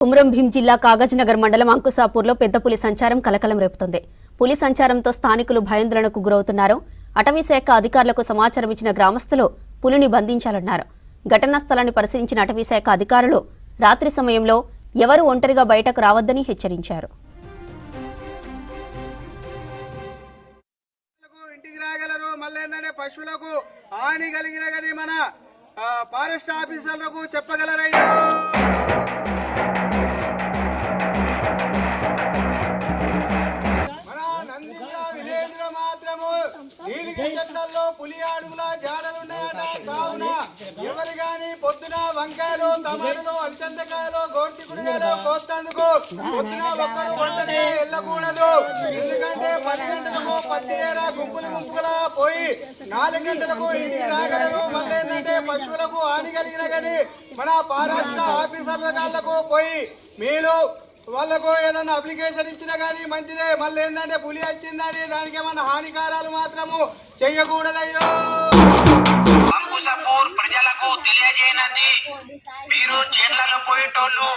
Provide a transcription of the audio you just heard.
కుమ్రం భీం జిల్లా కాగజ్నగర్ మండలం అంకుసాపూర్లో పెద్ద పులి సంచారం కలకలం రేపుతుంది. పులి సంచారంతో స్థానికులు భయాందోళనకు గురవుతున్నారు. అటవీ శాఖ అధికారులకు సమాచారం ఇచ్చిన గ్రామస్తులు పులిని బంధించాలన్నారు. ఘటనా స్థలాన్ని పరిశీలించిన అటవీ శాఖ అధికారులు రాత్రి సమయంలో ఎవరు ఒంటరిగా బయటకు రావద్దని హెచ్చరించారు. పశువులకు హాని కలిగిన మన ఫారెస్ట్ ఆఫీసర్లకు చెప్పగలరయ్యో లో మాత్రము నీలిక చెట్లలో పులి అడుగుల జాడలున్నాయట కావున ఎవరు గాని పొద్దున వంకాయలు టమాటాలు అల్చందకాయలు గోర్చికుడుగాయలు కోస్తందుకు. పొద్దున ఒక్కరు వంటనే వెళ్ళకూడదు ఎందుకంటే పది గంటలకు పత్తి ఏర గుంపులు గుంపులా పోయి నాలుగు గంటలకు ఇంటికి రాగలరు. మళ్ళీ ఏంటంటే పశువులకు హాని కలిగిన కానీ మన పారాష్ట్ర ఆఫీసర్ల గాళ్ళకు పోయి మీరు వాళ్ళకు ఏదన్నా అప్లికేషన్ ఇచ్చినా కానీ మంచిదే. మళ్ళీ ఏంటంటే పులి వచ్చిందని దానికి ఏమన్నా హానికారాలు మాత్రము చెయ్యకూడదయ్యో. ప్రజలకు తెలియజేయనది. మీరు చేన్లలో పోయేటోళ్ళు.